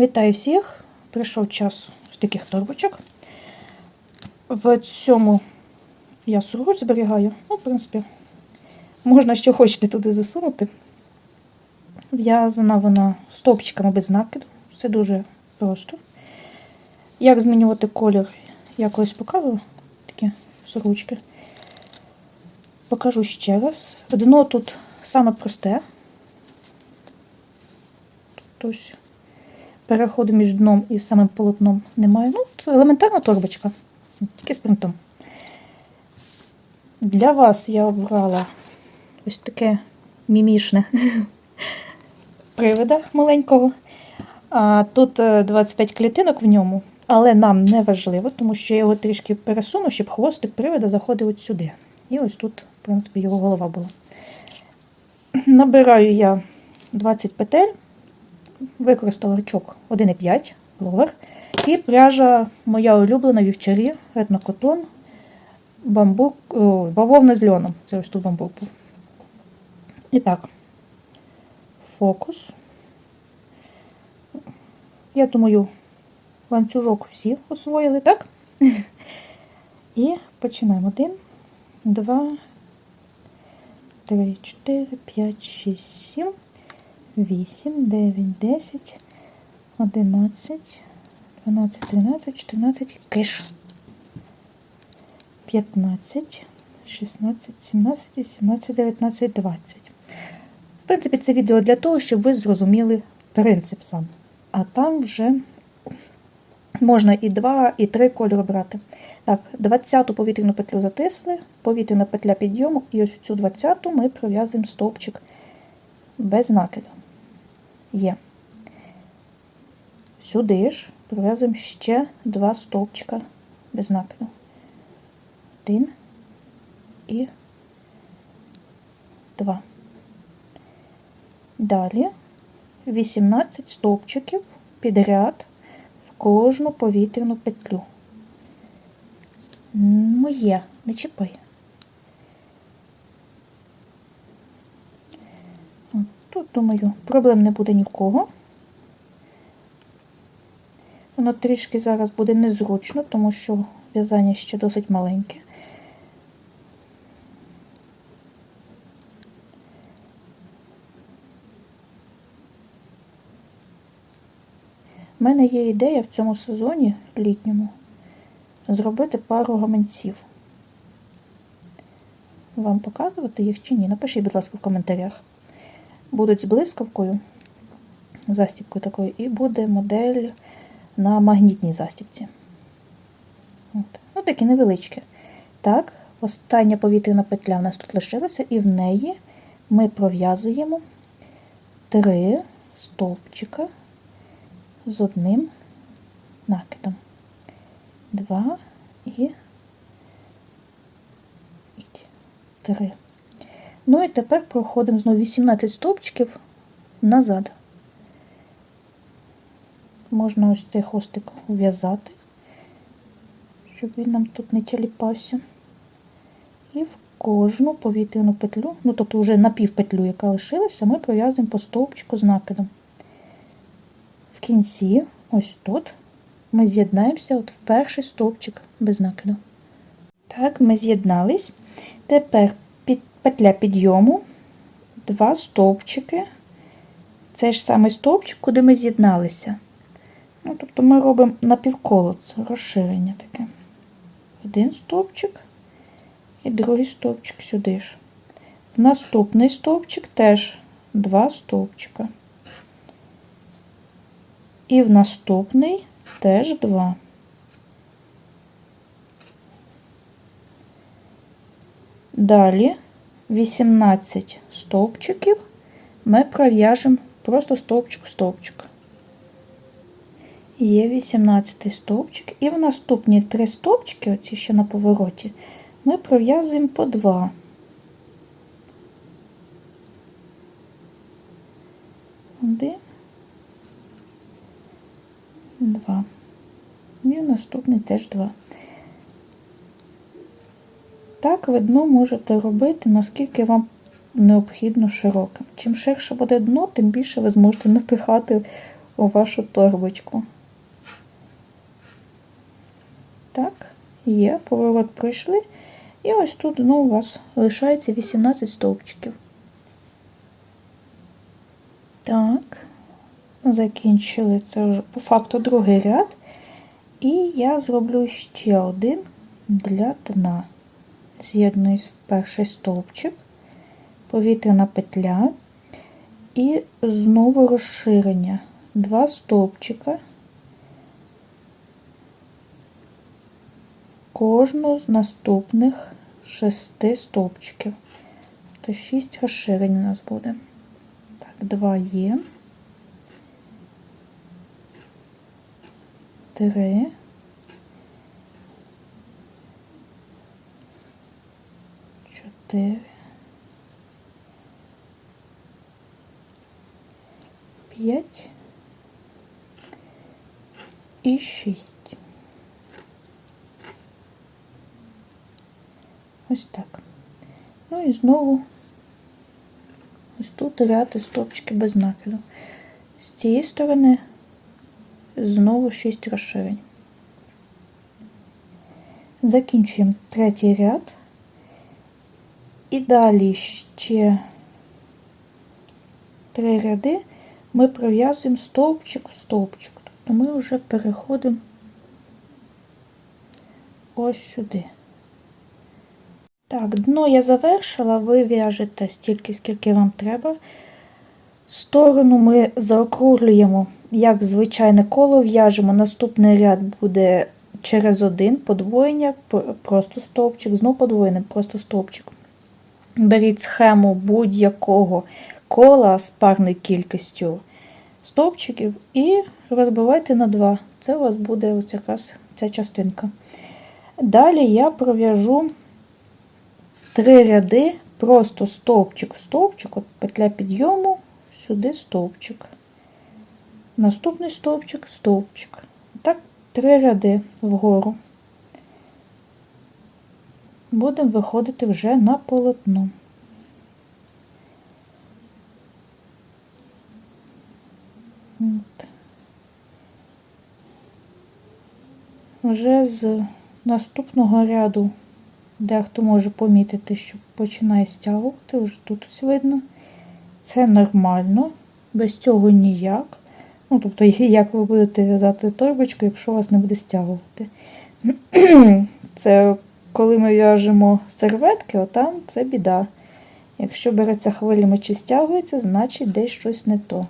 Вітаю всіх! Прийшов час з таких торбочок. В цьому я сургуч зберігаю. Ну, в принципі, можна що хочете туди засунути. В'язана вона стовпчиками без накиду. Це дуже просто. Як змінювати колір, я колись показувала такі сургучки. Покажу ще раз. Дно тут саме просте. Ось переходу між дном і самим полотном немає. Ну, це елементарна торбочка, тільки з принтом. Для вас я обрала ось таке мімішне привида маленького. А, Тут е, 25 клітинок в ньому, але нам не важливо, тому що я його трішки пересуну, щоб хвостик привида заходив от сюди. І ось тут, в принципі, його голова була. Набираю я 20 петель, використала речок 1,5 ловер. І пряжа моя улюблена вівчарі, етнокотон, бамбук, о, бавовна з льоном. Це ось тут бамбук був. І так, фокус. Я думаю, ланцюжок всі освоїли, так? І починаємо. Один, два, три, чотири, п'ять, шість, сім, вісім, дев'ять, десять, одинадцять, дванадцять, тринадцять, чотирнадцять, киш. П'ятнадцять, шістнадцять, сімнадцять, вісімнадцять, дев'ятнадцять, двадцять. В принципі, це відео для того, щоб ви зрозуміли принцип сам. А там вже можна і два, і три кольори брати. Так, 20-ту повітряну петлю затисли, повітряна петля підйому, і ось цю 20-ту ми пров'язуємо стовпчик без накиду. Є. Сюди ж пров'язуємо ще два стовпчика без накиду. Один і два. Далі 18 стовпчиків підряд в кожну повітряну петлю. Моє, не чіпай. От Тут, думаю, проблем не буде ні в кого. Воно трішки зараз буде незручно, тому що в'язання ще досить маленьке. У мене є ідея в цьому сезоні літньому зробити пару гаманців. Вам показувати їх чи ні? Напишіть, будь ласка, в коментарях. Будуть з блискавкою, застібкою такою, і буде модель на магнітній застібці. От. Ну, такі невеличкі. Так, остання повітряна петля в нас тут лишилася, і в неї ми пров'язуємо три стовпчика з одним накидом. Два і, і три. Ну і тепер проходимо знову 18 стовпчиків назад. Можна ось цей хвостик ув'язати, щоб він нам тут не тіліпався. І в кожну повітряну петлю, ну тобто вже на півпетлю, яка лишилася, ми пров'язуємо по стовпчику з накидом. В кінці, ось тут, ми з'єднаємося от в перший стовпчик без накиду. Так, ми з'єднались. Тепер петля підйому, два стовпчики. Це ж саме стовпчик, куди ми з'єдналися. Ну, Тобто ми робимо напівколо, розширення таке. Один стовпчик і другий стовпчик сюди ж. Наступний стовпчик теж два стовпчика. І в наступний теж два. Далі 18 стовпчиків ми пров'яжемо просто стовпчик в стовпчик. Є 18 стовпчик, і в наступні три стовпчики, оці що на повороті, ми пров'язуємо по два. Один. Два. І наступний теж два. Так ви дно можете робити, наскільки вам необхідно широким. Чим ширше буде дно, тим більше ви зможете напихати у вашу торбочку. Так, є, поворот пройшли. І ось тут знову у вас лишається 18 стовпчиків. Так, закінчили це вже по факту другий ряд. І я зроблю ще один для дна. З'єдную в перший стовпчик, повітряна петля і знову розширення. Два стовпчика. Кожну з наступних шести стовпчиків. То шість розширень у нас буде. Так, два є. Три. Чотири. П'ять. І шість. Ось так. Ну і знову ось тут ряд і стовпчики без накиду. З цієї сторони знову 6 розширень. Закінчуємо третій ряд. І далі ще три ряди ми пров'язуємо стовпчик в стовпчик. Тобто ми вже переходимо ось сюди. Так, дно я завершила, ви в'яжете стільки, скільки вам треба. Сторону ми заокруглюємо, як звичайне коло в'яжемо. Наступний ряд буде через один подвоєння, просто стовпчик, знову подвоєння, просто стовпчик. Беріть схему будь-якого кола з парною кількістю стовпчиків і розбивайте на два. Це у вас буде ось якраз ця частинка. Далі я пров'яжу три ряди, просто стовпчик в стовпчик, от петля підйому, сюди стовпчик. Наступний стовпчик, стовпчик. Так, три ряди вгору. Будемо виходити вже на полотно. От. Вже з наступного ряду Дехто може помітити, що починає стягувати, вже тут ось видно. Це нормально, без цього ніяк. Ну, тобто, як ви будете в'язати торбочку, якщо вас не буде стягувати. Це коли ми в'яжемо серветки, отам це біда. Якщо береться хвилями чи стягується, значить десь щось не то.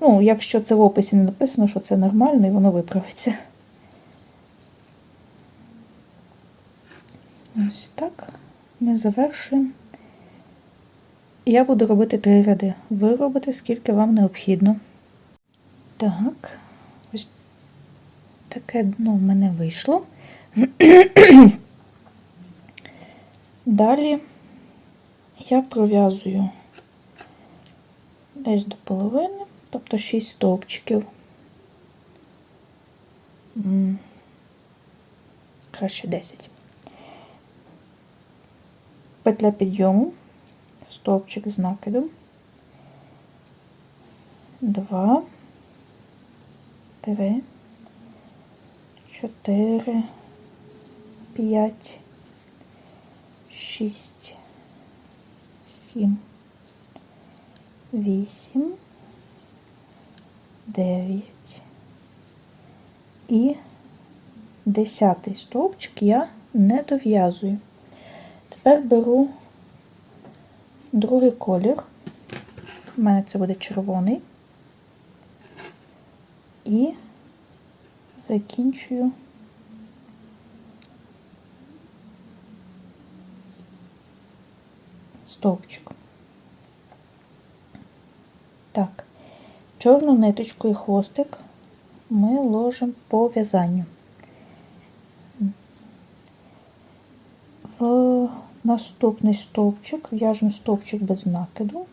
Ну, якщо це в описі не написано, що це нормально і воно виправиться. Ось так ми завершуємо. Я буду робити три ряди. Ви робите, скільки вам необхідно. Так, ось таке дно в мене вийшло. Далі я пров'язую десь до половини, тобто 6 стовпчиків. Краще 10 петля підйому, стовпчик з накидом, два, три, чотири, п'ять, шість, сім, вісім, дев'ять. І десятий стовпчик я не дов'язую. Тепер беру другий колір, у мене це буде червоний, і закінчую стовпчик. Так, чорну ниточку і хвостик ми ложимо по в'язанню. В Наступний стовпчик, в'яжемо стовпчик без накиду.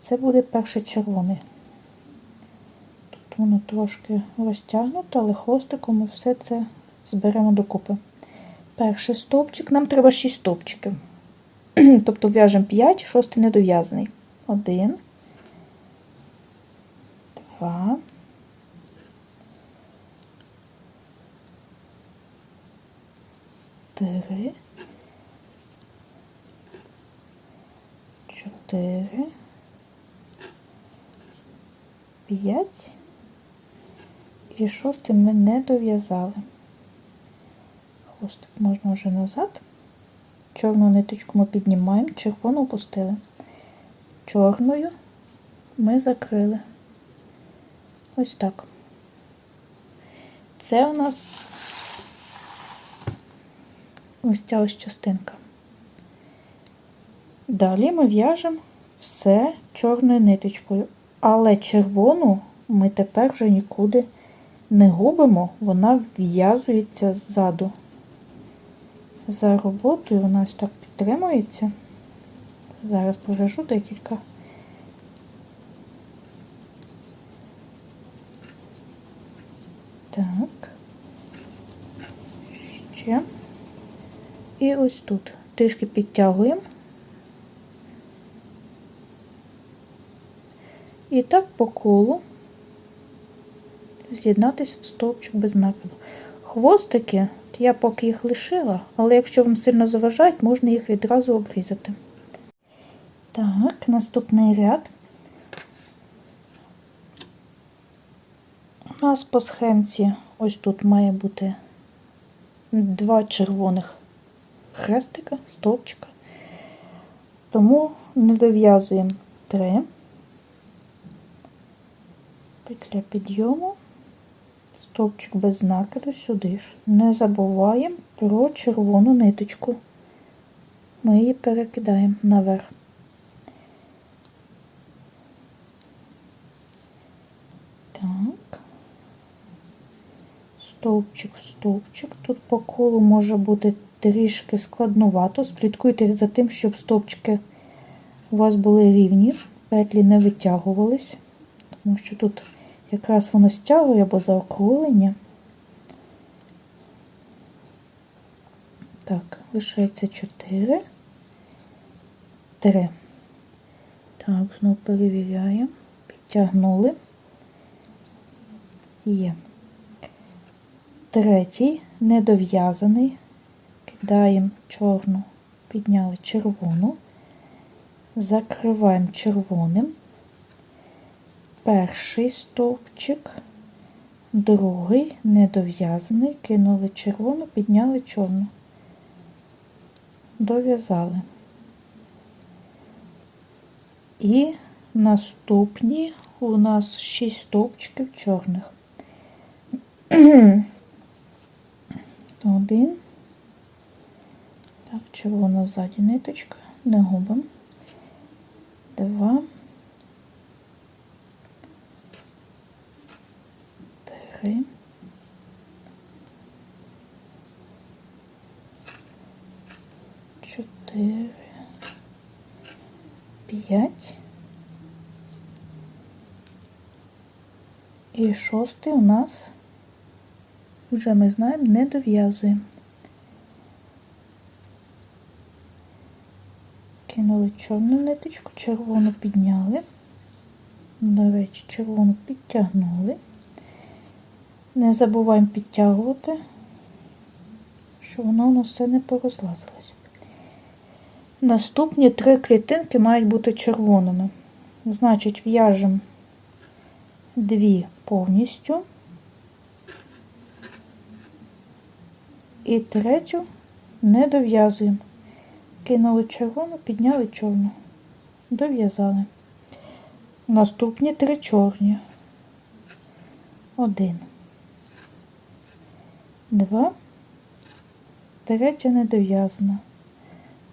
Це буде перший червоний. Тут воно трошки розтягнуто, але хвостиком ми все це зберемо докупи. Перший стовпчик, нам треба 6 стовпчиків. Тобто в'яжемо 5, шостий недов'язаний. Один, два, три, чотири, п'ять. І шостий ми не дов'язали. Хвостик можна вже назад. Чорну ниточку ми піднімаємо, червону опустили. Чорною ми закрили. Ось так. Це у нас ось ця ось частинка. Далі ми в'яжемо все чорною ниточкою, але червону ми тепер вже нікуди не губимо, вона вв'язується ззаду. За роботою вона ось так підтримується. Зараз провяжу декілька. Так. Ще. І ось тут трішки підтягуємо. І так по колу з'єднатись в стовпчик без накиду. Хвостики, я поки їх лишила, але якщо вам сильно заважають, можна їх відразу обрізати. Так, наступний ряд. У нас по схемці ось тут має бути два червоних хрестика, стовпчика. Тому не дов'язуємо три. Петля підйому, стовпчик без накиду сюди ж. Не забуваємо про червону ниточку. Ми її перекидаємо наверх. Так. Стовпчик в стовпчик. Тут по колу може бути трішки складнувато. Слідкуйте за тим, щоб стовпчики у вас були рівні, петлі не витягувались, тому що тут якраз воно стягує або заокруглення. Так, лишається 4, 3. Так, знову перевіряємо. Підтягнули. Є. Третій, недов'язаний. Кидаємо чорну, підняли червону, закриваємо червоним. Перший стовпчик, другий недов'язаний, кинули червону, підняли чорну, дов'язали. І наступні у нас 6 стовпчиків чорних. Один. Так, червона ззаді ниточка, не губимо. Два. Три. Чотири. П'ять. І шостий у нас вже ми знаємо, не дов'язуємо. Кинули чорну ниточку, червону підняли. До речі, червону підтягнули. Не забуваємо підтягувати, щоб воно у нас все не порозлазилось. Наступні три клітинки мають бути червоними. Значить, в'яжемо дві повністю. І третю не дов'язуємо. Кинули червону, підняли чорну. Дов'язали. Наступні три чорні. Один. Два. Третя не дов'язана.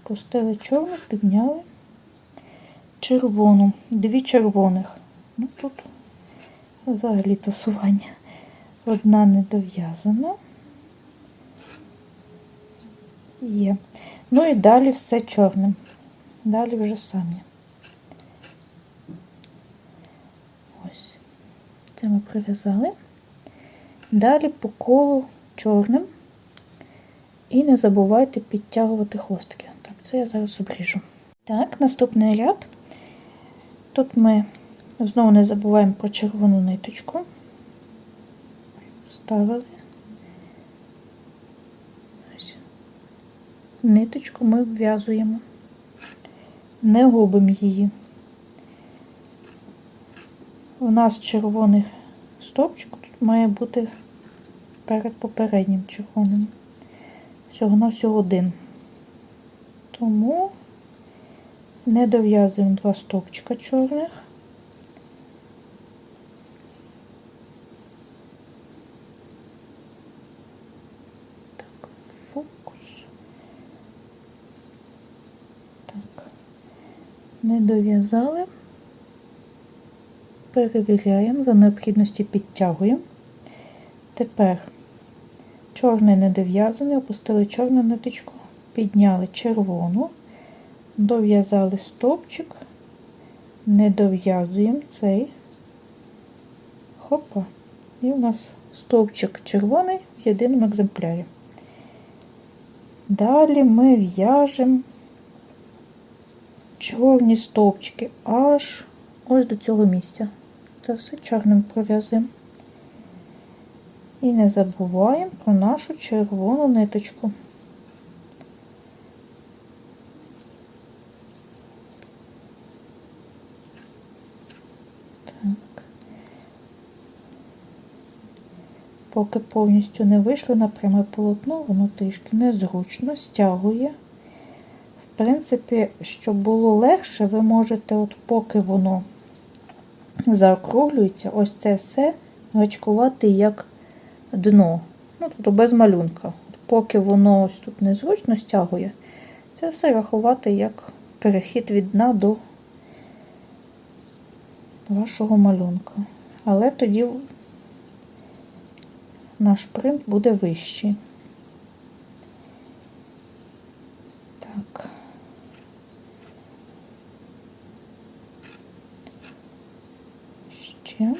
Пустили чорну, підняли червону. Дві червоних. Ну тут взагалі тасування. Одна не дов'язана. Є. Ну і далі все чорним. Далі вже самі. Ось. Це ми прив'язали. Далі по колу чорним. І не забувайте підтягувати хвостики. Так, це я зараз обріжу. Так, наступний ряд. Тут ми Знову не забуваємо про червону ниточку. Вставили. Ось. Ниточку ми вв'язуємо. Не губимо її. У нас червоний стовпчик тут має бути перед попереднім червоним. Всього на всього один. Тому не дов'язуємо два стовпчика чорних. Так, фокус. Так, не дов'язали. Перевіряємо, за необхідності підтягуємо. Тепер чорний не дов'язаний, опустили чорну ниточку, підняли червону, дов'язали стовпчик, не дов'язуємо цей. Хопа. І у нас стовпчик червоний в єдиному екземплярі. Далі ми в'яжемо чорні стовпчики аж ось до цього місця. Це все чорним пров'язуємо. І не забуваємо про нашу червону ниточку. Так. Поки повністю не вийшли на пряме полотно, воно трішки незручно стягує. В принципі, щоб було легше, ви можете, от поки воно заокруглюється, ось це все гачкувати як дно. Ну, тобто без малюнка. Поки воно ось тут незручно стягує, це все рахувати як перехід від дна до вашого малюнка. Але тоді наш принт буде вищий. Так. Ще.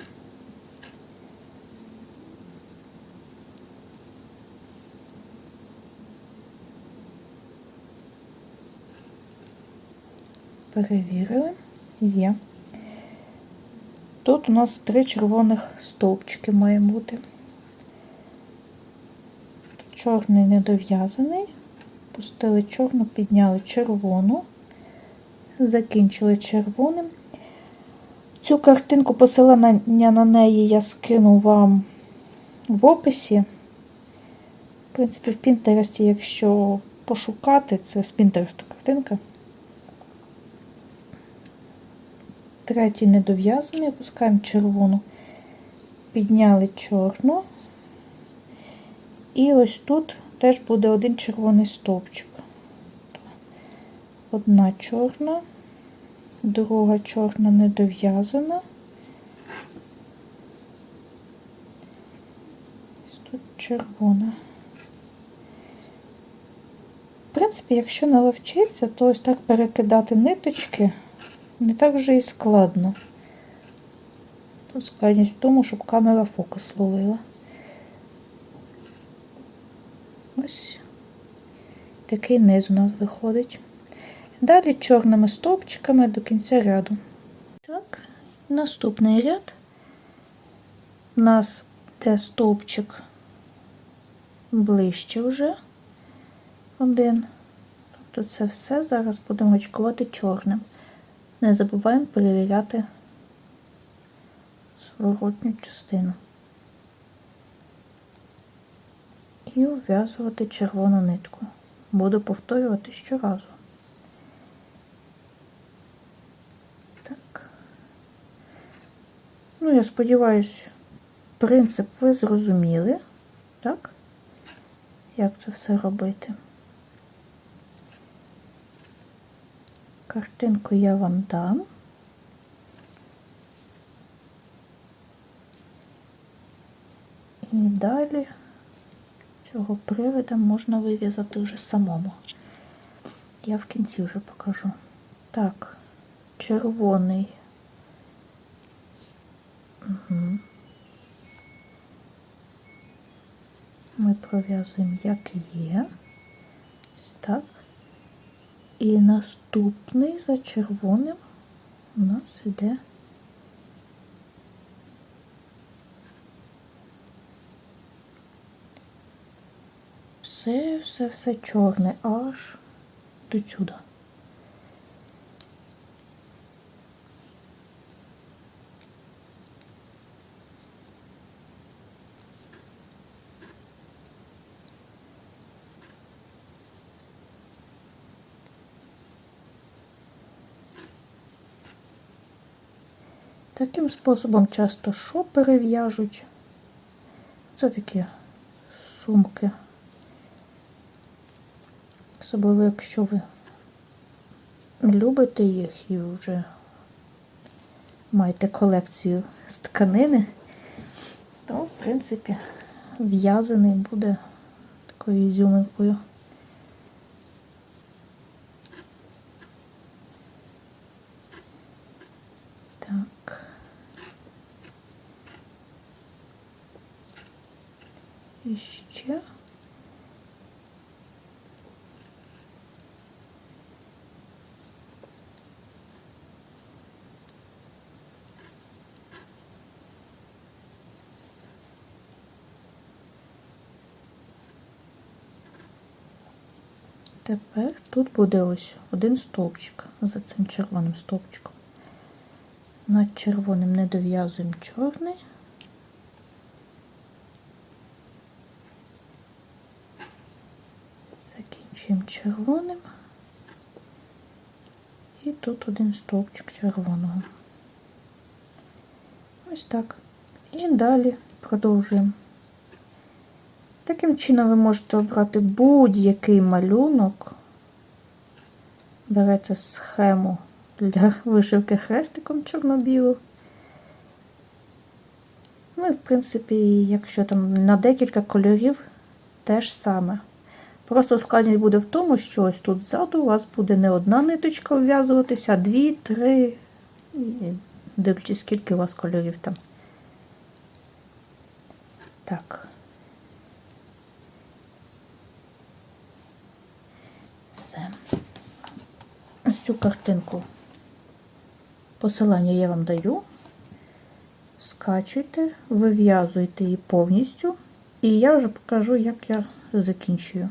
Перевірили. Є. Тут у нас три червоних стовпчики має бути. Чорний недов'язаний. Пустили чорну, підняли червону, закінчили червоним. Цю картинку посилання на неї я скину вам в описі. В принципі, в Пінтересті, якщо пошукати, це з Пінтереста картинка. Третій недов'язаний, опускаємо червону, підняли чорну. І ось тут теж буде один червоний стовпчик. Одна чорна, друга чорна недов'язана. Тут червона. В принципі, якщо наловчитися, то ось так перекидати ниточки не так вже і складно. Тут складність в тому, щоб камера фокус ловила. Ось такий низ у нас виходить. Далі чорними стовпчиками до кінця ряду. Так, наступний ряд. У нас де стовпчик ближче вже один. Тобто це все зараз будемо очкувати чорним. Не забуваємо перевіряти зворотню частину. І вв'язувати червону нитку. Буду повторювати щоразу. Так. Ну, я сподіваюся, принцип ви зрозуміли, так? Як це все робити? Картинку я вам дам. І далі цього привида можна вив'язати вже самому. Я в кінці вже покажу. Так, червоний. Угу. Ми пров'язуємо, як є. Ось так. І наступний за червоним у нас йде все, все, все чорне аж до сюди. Таким способом часто шопери в'яжуть. Це такі сумки. Особливо, якщо ви любите їх і вже маєте колекцію з тканини, то, в принципі, в'язаний буде такою ізюминкою. Так. І ще. Тепер тут буде ось один стовпчик за цим червоним стовпчиком. Над червоним не дов'язуємо чорний. Закінчуємо червоним. І тут один стовпчик червоного. Ось так. І далі продовжуємо. Таким чином ви можете обрати будь-який малюнок. Берете схему для вишивки хрестиком чорно-білу. Ну і, в принципі, якщо там на декілька кольорів, теж саме. Просто складність буде в тому, що ось тут ззаду у вас буде не одна ниточка вв'язуватися, а дві, три, дивлячись, скільки у вас кольорів там. Так. Все. Ось цю картинку. Посилання я вам даю. Скачуйте, вив'язуйте її повністю. І я вже покажу, як я закінчую.